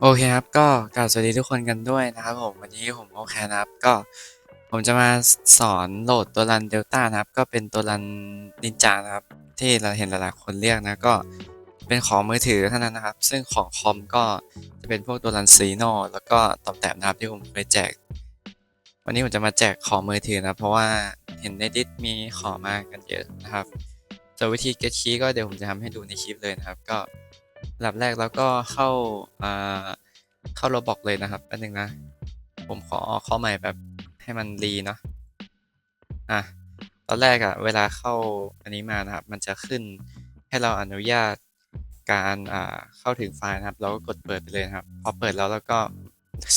โอเคครับ ก็กราบสวัสดีทุกคนกันด้วยนะครับผม วันนี้ผมโอเคนะครับ ก็ผมจะมาสอนโหลดตัวรันเดลต้านะครับ ก็เป็นตัวรันนินจานะครับ ที่เราเห็นหลายๆคนเรียกนะ ก็เป็นของมือถือเท่านั้นนะครับ ซึ่งของคอมก็จะเป็นพวกตัวรันซีโนแล้วก็ตอบแตบนะครับที่ผมเคยแจก วันนี้ผมจะมาแจกของมือถือนะเพราะว่าเห็นในดิสมีขอมากันเยอะนะครับส่วนวิธี get key ก็เดี๋ยวผมจะทำให้ดูในคลิปเลยนะครับ ก็ ลำดับแรกแล้วก็เข้าอ่าเข้าโรบอกเลยนะครับอันนึงนะ ผมขอข้าใหม่แบบให้มันรีเนาะอะตอนแรกอะเวลาเข้าอันนี้มานะครับ มันจะขึ้นให้เราอนุญาตการอ่าเข้าถึงไฟล์นะครับ เราก็กดเปิดไปเลยครับพอเปิดแล้วเราก็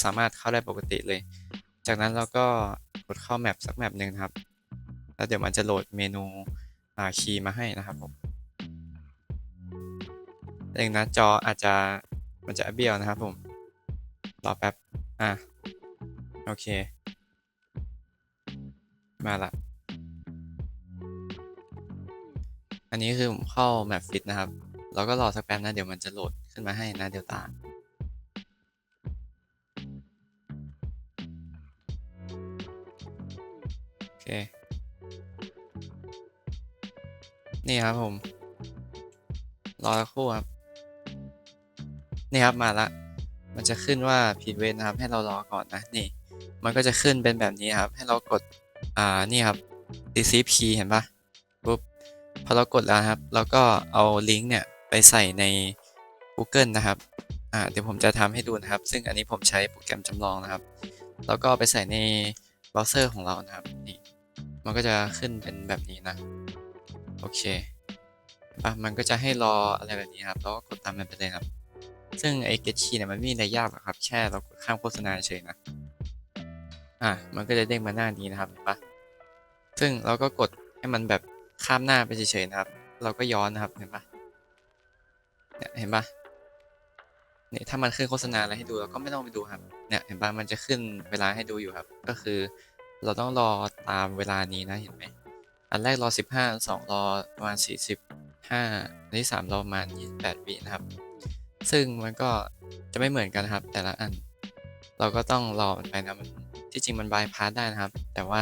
สามารถเข้าได้ปกติเลย จากนั้นเราก็กดเข้าแมปสักแมปหนึ่งครับ แล้วเดี๋ยวมันจะโหลดเมนูอาคีย์มาให้นะครับผม เองนะจออาจจะมันจะเบี้ยวนะครับผม รอแป๊บ อะ โอเค มาละ อันนี้คือผมเข้าแมปฟิตนะครับเราก็รอสักแป๊บนะ เดี๋ยวมันจะโหลดขึ้นมาให้นะ เดลต้าโอเค นี่ครับผม รอสักครู่ครับ นี่ครับมาละมันจะขึ้นว่าผิดเวรนะครับให้เรารอก่อนนะนี่ มันก็จะขึ้นเป็นแบบนี้ครับ ให้เรากดอ่านี่ครับ receive key เห็นปะปุ๊บพอเรากดแล้วครับ เราก็เอาลิงก์เนี่ยไปใส่ใน Google นะครับอ่าเดี๋ยวผมจะทำให้ดูนะครับ ซึ่งอันนี้ผมใช้โปรแกรมจำลองนะครับ แล้วก็ไปใส่ในเบราว์เซอร์ของเรานะครับนี่มันก็จะขึ้นเป็นแบบนี้นะ โอเคปะมันก็จะให้รออะไรแบบนี้ครับ แล้วก็กดตามมันไปเลยครับ ซึ่งไอ้ get key เนี่ยมันไม่มีอะไรยากหรอกครับ แค่เรากดข้ามโฆษณาเฉยนะ อะมันก็จะเด้งมาหน้านี้นะครับเห็นปะซึ่งเราก็กดให้มันแบบข้ามหน้าไปเฉยๆนะครับ เราก็ย้อนนะครับเห็นปะเนี่ยเห็นปะเนี่ยถ้ามันขึ้นโฆษณาอะไรให้ดูเราก็ไม่ต้องไปดูครับ เนี่ยเห็นปะมันจะขึ้นเวลาให้ดูอยู่ครับ ก็คือเราต้องรอตามเวลานี้นะเห็นไหมอันแรกรอ 15 2 รอประมาณ 45 อันที่ 3 รอประมาณ 28 วินะครับ ซึ่งมันก็จะไม่เหมือนกันครับ แต่ละอัน เราก็ต้องรอมันไปนะมันที่จริงมันบายพาสได้นะครับ แต่ว่า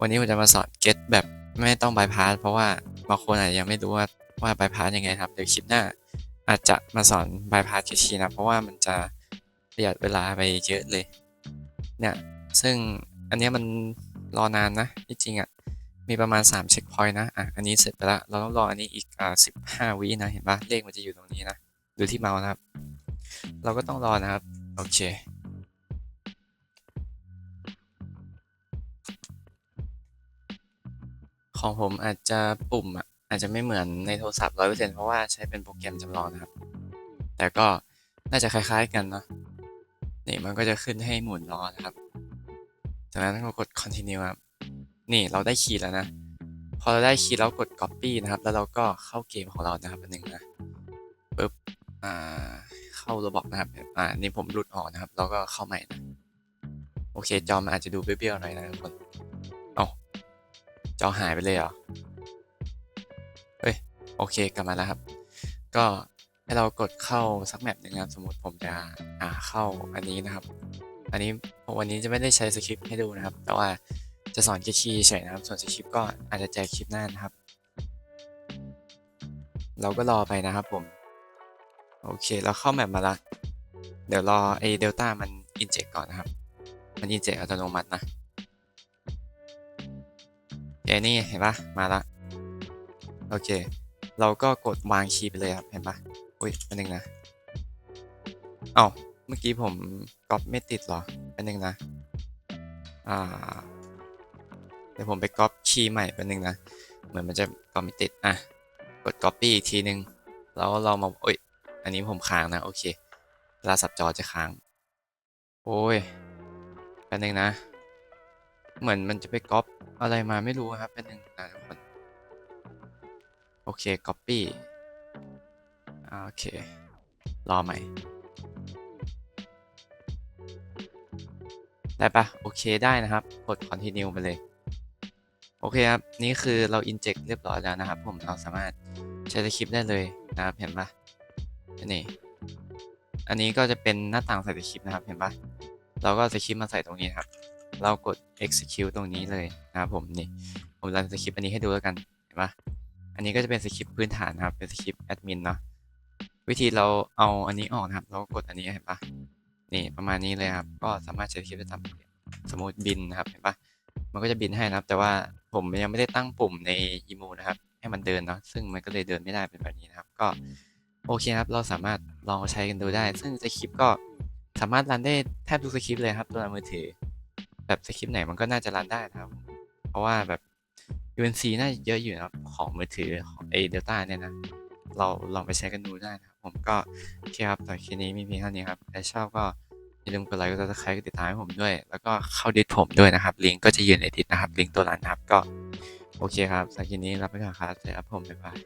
วันนี้ผมจะมาสอน get แบบไม่ต้องบายพาสเพราะว่าบางคนอาจจะยังไม่รู้ว่าว่าบายพาสยังไงครับเดี๋ยวคลิปหน้า อาจจะมาสอนบายพาสทีนะเพราะว่ามันจะประหยัดเวลาไปเยอะเลยเนี่ยซึ่งอันนี้มันรอนานนะที่จริงอะมีประมาณ3เช็คพอยต์นะอะอันนี้เสร็จไปแล้วเราต้องรออันนี้อีกอ่า15วินะเห็นปะเลขมันจะอยู่ตรงนี้นะ ดูที่เมาส์นะครับ เราก็ต้องรอนะครับ โอเค ของผมอาจจะปุ่มอะอาจจะไม่เหมือนในโทรศัพท์ร้อยเปอร์เซ็นต์เพราะว่าใช้เป็นโปรแกรมจำลองนะครับ แต่ก็น่าจะคล้ายๆกันเนาะนี่มันก็จะขึ้นให้หมุนรอนะครับ จากนั้นเรากด continue ครับ นี่เราได้คีย์แล้วนะ พอเราได้คีย์แล้วกด copy นะครับ แล้วเราก็เข้าเกมของเรานะครับอันหนึงนะ อ่า เข้าระบบนะครับ อ่า นี่ผมหลุดออกนะครับ แล้วก็เข้าใหม่นะ โอเค จอมันอาจจะดูเบี้ยวๆหน่อยนะทุกคน เอาจอหายไปเลยเหรอ เฮ้ย โอเค กลับมาแล้วครับ ก็ให้เรากดเข้าสักแมปหนึ่งนะสมมติผมจะ อ่า เข้าอันนี้นะครับ อันนี้วันนี้จะไม่ได้ใช้สคริปต์ให้ดูนะครับ แต่ว่าจะสอนเกคีย์เฉยนะครับ ส่วนสคริปต์ก็อาจจะแจกคลิปหน้านะครับ เราก็รอไปนะครับผม โอเค เราเข้าแมปมาละ เดี๋ยวรอไอเดลต้ามันอินเจกก่อนนะครับ มันอินเจกอัตโนมัตินะเดี๋ยวนี่เห็นปะมาละ โอเค เราก็กดวางคีย์ไปเลยครับ เห็นปะอุ้ยอันนึงนะ เอ้า เมื่อกี้ผมก๊อปไม่ติดเหรออันนึงนะ อ่า เดี๋ยวผมไปก๊อปคีย์ใหม่แป๊บนึงนะ เหมือนมันจะก๊อปไม่ติด อะ กด copy อีกทีนึง แล้วเรามาโอ้ย อันนี้ผมค้างนะ โอเคเวลาสับจอจะค้าง โอ้ยแป๊บนึงนะ เหมือนมันจะไปก๊อปอะไรมาไม่รู้ครับแป๊บนึงนะทุกคนโอเค copy อ่าโอเค รอใหม่ ได้ปะโอเคได้นะครับ กด continue ไปเลย โอเคครับ นี่คือเรา inject เรียบร้อยแล้วนะครับ ผมเราสามารถใช้สคริปต์ได้เลยนะครับ เห็นปะ นี่ อันนี้ก็จะเป็นหน้าต่างใส่สคริปต์นะครับ เห็นปะเราก็สคริปต์มาใส่ตรงนี้ครับ เรากด execute ตรงนี้เลยนะครับผมนี่ ผมรันสคริปต์อันนี้ให้ดูแล้วกัน เห็นปะอันนี้ก็จะเป็นสคริปต์พื้นฐานนะครับ เป็นสคริปต์แอดมินเนาะ วิธีเราเอาอันนี้ออกนะครับ เราก็กดอันนี้เห็นปะนี่ประมาณนี้เลยครับ ก็สามารถใช้สคริปต์ได้ตามสมมติบินนะครับ เห็นปะมันก็จะบินให้นะครับ แต่ว่าผมยังไม่ได้ตั้งปุ่มในอีโมนะครับ ให้มันเดินเนาะ ซึ่งมันก็เลยเดินไม่ได้เป็นแบบนี้นะครับ ก็ โอเคครับ เราสามารถลองใช้กันดูได้ ซึ่งสคริปต์ก็สามารถรันได้แทบทุกสคริปต์เลยครับตัวมือถือ แบบสคริปต์ไหนมันก็น่าจะรันได้นะครับ เพราะว่าแบบ UNC น่าจะเยอะอยู่นะครับของมือถือของไอเดลต้าเนี่ยนะเราลองไปใช้กันดูได้นะครับ ผมก็โอเคครับต่อคลิปนี้มีเพียงเท่านี้ครับถ้าชอบก็อย่าลืมกดไลค์กดซับสไครต์กดติดตามให้ผมด้วย แล้วก็เข้าดิสผมด้วยนะครับ ลิงก์ก็จะอยู่ในดิสนะครับ ลิงก์ตัวร้านนะครับก็โอเคครับสำหรับคลิปนี้รับไปก่อนครับเจอกันครับผมบ๊ายบาย